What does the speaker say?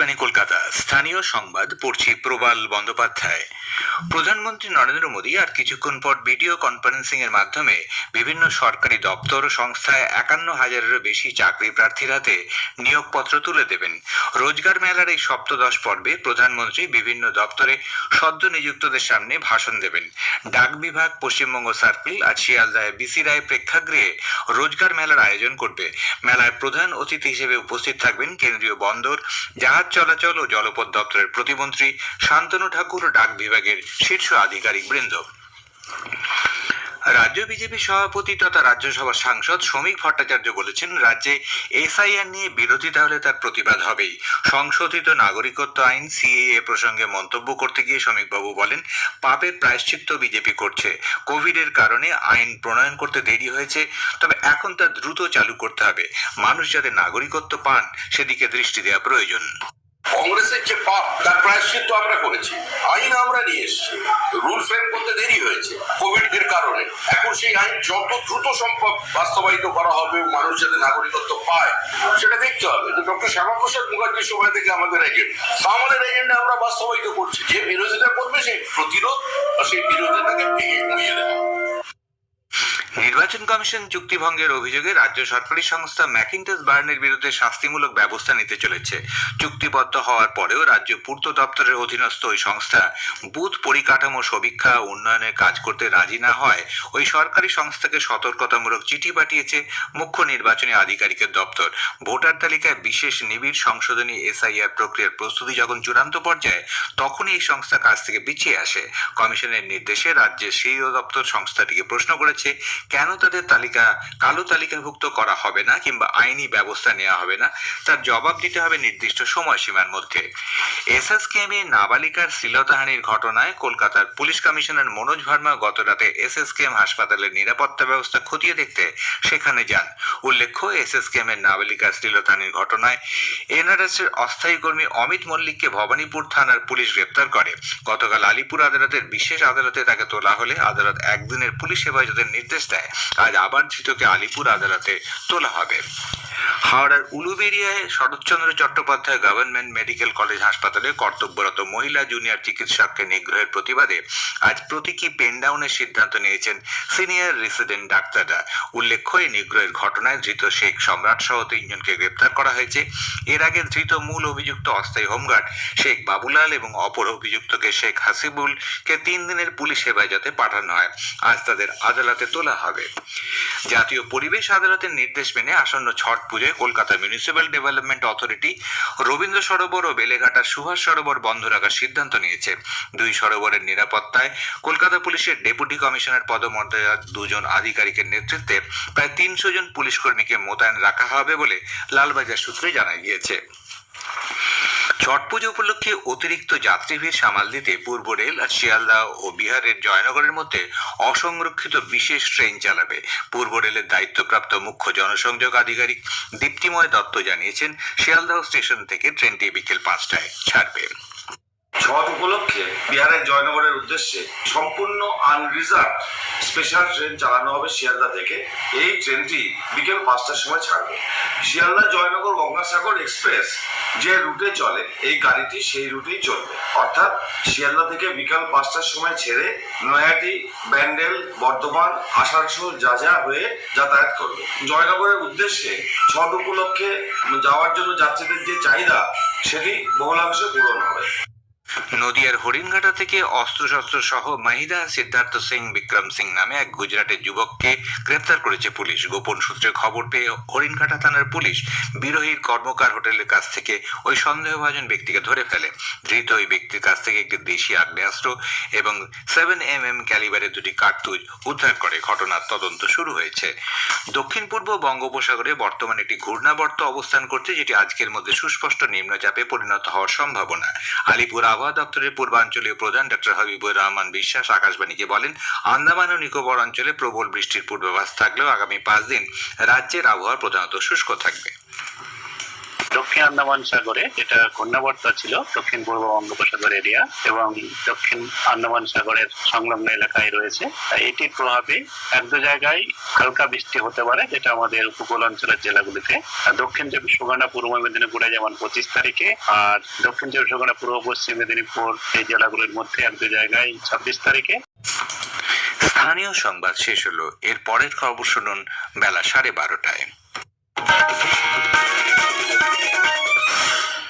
আকাশবাণী কলকাতা। স্থানীয় সংবাদ পড়ছি প্রবাল বন্দ্যোপাধ্যায়। প্রধানমন্ত্রী নরেন্দ্র মোদী আর কিছুক্ষণ পর ভিডিও কনফারেন্সিং এর মাধ্যমে বিভিন্ন সরকারি দপ্তর ও সংস্থায় একান্ন হাজারেরও বেশি চাকরি প্রার্থীর হাতে নিয়োগপত্র তুলে দেবেন। রোজগার মেলার এই সপ্তদশ পর্বে প্রধানমন্ত্রী বিভিন্ন দপ্তরে সদ্য নিযুক্তদের সামনে ভাষণ দেবেন। ডাক বিভাগ, পশ্চিমবঙ্গ সার্কেল আজ শিয়ালদায় বিসি রায় প্রেক্ষাগৃহে রোজগার মেলার আয়োজন করবে। মেলায় প্রধান অতিথি হিসেবে উপস্থিত থাকবেন কেন্দ্রীয় বন্দর, জাহাজ চলাচল ও জলপথ দপ্তরের প্রতিমন্ত্রী শান্তনু ঠাকুর ও ডাক বিভাগের শীর্ষ আধিকারিক বৃন্দ। রাজ্য বিজেপি সভাপতি তথা রাজ্যসভার সাংসদ শ্রমিক ভট্টাচার্য বলেছেন, রাজ্যে এসআইআর নিয়ে বিরোধিতা হলে তার প্রতিবাদ হবেই। সংশোধিত নাগরিকত্ব আইন সিএএ প্রসঙ্গে মন্তব্য করতে গিয়ে শ্রমিকবাবু বলেন, পাপের প্রায়শ্চিত্ত বিজেপি করছে। কোভিডের কারণে আইন প্রণয়ন করতে দেরি হয়েছে, তবে এখন তা দ্রুত চালু করতে হবে। মানুষ যাতে নাগরিকত্ব পান, সেদিকে দৃষ্টি দেওয়া প্রয়োজন। কংগ্রেসের যে পাপ তার প্রায়শ্চিত্ত আমরা করেছি। আইন আমরা নিয়ে এসেছি। রুল ফ্রেম করতে দেরি হয়েছে কোভিড এর কারণে। এখন সেই আইন যত দ্রুত সম্ভব বাস্তবায়িত করা হবে মানুষ যাতে নাগরিকত্ব পায়, সেটা দেখতে হবে। ডক্টর শ্যামাপ্রসাদ মুখার্জির সময় থেকে আমাদের এজেন্ট আমাদের এজেন্ডা আমরা বাস্তবায়িত করছি। যে বিরোধিতা করবে সেই প্রতিরোধ সেই বিরোধিতাকে ভেঙে গুঁড়িয়ে দেওয়া। নির্বাচন কমিশন চুক্তিভঙ্গের অভিযোগে রাজ্য সরকারি সংস্থা ম্যাকিন্টাস বার্নের বিরুদ্ধে শাস্তিমূলক ব্যবস্থা নিতে চলেছে। চুক্তিবদ্ধ হওয়ার পরেও রাজ্য পূর্ত দপ্তরের অধীনস্থ ওই সংস্থা বুথ পরিকাঠামো সমীক্ষা উন্নয়নের কাজ করতে রাজি না হয়। ওই সরকারি সংস্থাকে সতর্কতামূলক চিঠি পাঠিয়েছে মুখ্য নির্বাচনী আধিকারিকের দপ্তর। ভোটার তালিকায় বিশেষ নিবিড় সংশোধনী এসআইআর প্রক্রিয়ার প্রস্তুতি যখন চূড়ান্ত পর্যায়ে, তখনই এই সংস্থা কাজ থেকে পিছিয়ে আসে। কমিশনের নির্দেশে রাজ্যের সেই দপ্তর সংস্থাটিকে প্রশ্ন করেছে কেন তাদের তালিকা, কালো তালিকাভুক্ত করা হবে না কিংবা আইনি ব্যবস্থা নেওয়া হবে না? তার জবাব দিতে হবে নির্দিষ্ট সময়সীমার মধ্যে। এসএসকেএমে নাবালিকার শ্লীলতাহানির ঘটনায় কলকাতার পুলিশ কমিশনার মনোজ ভার্মা গতরাতে এসএসকেএম হাসপাতালের নিরাপত্তা ব্যবস্থা খতিয়ে দেখতে সেখানে যান। উল্লেখ্য এসএসকেএম এর নাবালিকার শ্লীলতাহানির ঘটনায় এনআরএস এর অস্থায়ী কর্মী অমিত মল্লিককে ভবানীপুর থানার পুলিশ গ্রেপ্তার করে। গতকাল আলিপুর আদালতের বিশেষ আদালতে তাকে তোলা হলে আদালত একদিনের পুলিশ হেফাজতের নির্দেশ দেয়। আজ আবার ধৃতকে আলিপুর আদালতে তোলা হবে। হাওড়ার উলুবেরিয়ায় Saratchandra Chattopadhyay government medical college হাসপাতালে কর্তব্যরত মহিলা জুনিয়র চিকিৎসককে নিগ্রহের প্রতিবাদে আজ প্রতীকী পেনডাউনের সিদ্ধান্ত নিয়েছেন সিনিয়র রেসিডেন্ট ডাক্তাররা। উল্লেখ্য, এই নিগ্রহের ঘটনায় ধৃত শেখ সম্রাট সহ তিনজনকে গ্রেপ্তার করা হয়েছে। এর আগে ধৃত মূল অভিযুক্ত অস্থায়ী হোমগার্ড শেখ বাবুলাল এবং অপর অভিযুক্তকে শেখ হাসিবুলকে তিন দিনের পুলিশ হেফাজতে পাঠানো হয়। আজ তাদের আদালতে তোলা হবে। জাতীয় পরিবেশ আদালতের নির্দেশ মেনে আসন্ন ছট পুজোয় Kolkata municipal development authority Rabindra Sarobar ও বেলেঘাটার সুভাষ সরোবর বন্ধ রাখার সিদ্ধান্ত নিয়েছে। দুই সরোবরের নিরাপত্তায় কলকাতা পুলিশের ডেপুটি কমিশনার পদমর্যাদার দুজন আধিকারিকের নেতৃত্বে প্রায় তিনশো জন পুলিশ কর্মীকে মোতায়েন রাখা হবে বলে লালবাজার সূত্রে জানা গিয়েছে। ছট পুজো উপলক্ষে অতিরিক্ত যাত্রী ভিড় সামাল দিতে পূর্ব রেল আর শিয়ালদা ও বিহারের জয়নগরের মধ্যে অসংরক্ষিত বিশেষ ট্রেন চালাবে। পূর্ব রেলের দায়িত্বপ্রাপ্ত মুখ্য জনসংযোগ আধিকারিক দীপ্তিময় দত্ত জানিয়েছেন, শিয়ালদাহ স্টেশন থেকে ট্রেনটি বিকেল পাঁচটায় ছাড়বে। ছট উপলক্ষে বিহারের জয়নগরের উদ্দেশ্যে সম্পূর্ণ আনরিজার্ভ স্পেশাল ট্রেন চালানো হবে শিয়ালদা থেকে। এই ট্রেনটি বিকেল পাঁচটার সময় ছাড়বে। শিয়ালদা জয়নগর গঙ্গাসাগর এক্সপ্রেস যে রুটে চলে, এই গাড়িটি সেই রুটেই চলবে। অর্থাৎ শিয়ালদা থেকে বিকাল পাঁচটার সময় ছেড়ে নয়াটি ব্যান্ডেল, বর্ধমান, আসানসোল যা যা হয়ে যাতায়াত করবে। জয়নগরের উদ্দেশ্যে ছট উপলক্ষে যাওয়ার জন্য যাত্রীদের যে চাহিদা, সেটি বহুলাংশে পূরণ হবে। নদিয়ার হরিণঘাটা থেকে অস্ত্রশস্ত্র সহ মাহিদা সিদ্ধার্থ সিং, বিক্রম সিং নামে এক গুজরাটের যুবককে গ্রেপ্তার করেছে পুলিশ। গোপন সূত্রে খবর পেয়ে হরিণঘাটা থানার পুলিশ বিরোহীর কর্মকার হোটেলের কাছ থেকে ওই সন্দেহভাজন ব্যক্তিকে ধরে ফেলে। ধৃত ওই ব্যক্তির কাছ থেকে একটি দেশি আগ্নেয়াস্ত্র এবং সেভেন এম এম ক্যালিবারের দুটি কার্তুজ উদ্ধার করে ঘটনার তদন্ত শুরু হয়েছে। দক্ষিণ পূর্ব বঙ্গোপসাগরে বর্তমানে একটি ঘূর্ণাবর্ত অবস্থান করছে, যেটি আজকের মধ্যে সুস্পষ্ট নিম্নচাপে পরিণত হওয়ার সম্ভাবনা। আলিপুর আবহাওয়া দপ্তরের পূর্বাঞ্চলীয় প্রধান ডক্টর হাবিবুর রহমান বিশ্বাস আকাশবাণীকে বলেন, আন্দামান ও নিকোবর অঞ্চলে প্রবল বৃষ্টির পূর্বাভাস থাকলেও আগামী পাঁচ দিন রাজ্যের আবহাওয়া প্রধানত শুষ্ক থাকবে। দক্ষিণ আন্দামান সাগরে, যেটা ঘূর্ণাবর্ত ছিল, দক্ষিণ পূর্ব বঙ্গোপসাগর এরিয়া এবং দক্ষিণ আন্দামান সাগরের সংলগ্ন এলাকায় রয়েছে। এটির প্রভাবে এক দু জায়গায় হালকা বৃষ্টি হতে পারে, যেটা আমাদের উপকূল অঞ্চলের জেলাগুলিতে। দক্ষিণ চব্বিশ পরগনা পূর্ব মেদিনীপুরে, যেমন পঁচিশ তারিখে, আর দক্ষিণ চব্বিশ পরগনা পূর্ব পশ্চিম মেদিনীপুর, এই জেলাগুলির মধ্যে এক দু জায়গায় ছাব্বিশ তারিখে। স্থানীয় সংবাদ শেষ হলো। এর পরের খবর শুনুন বেলা সাড়ে বারোটায়।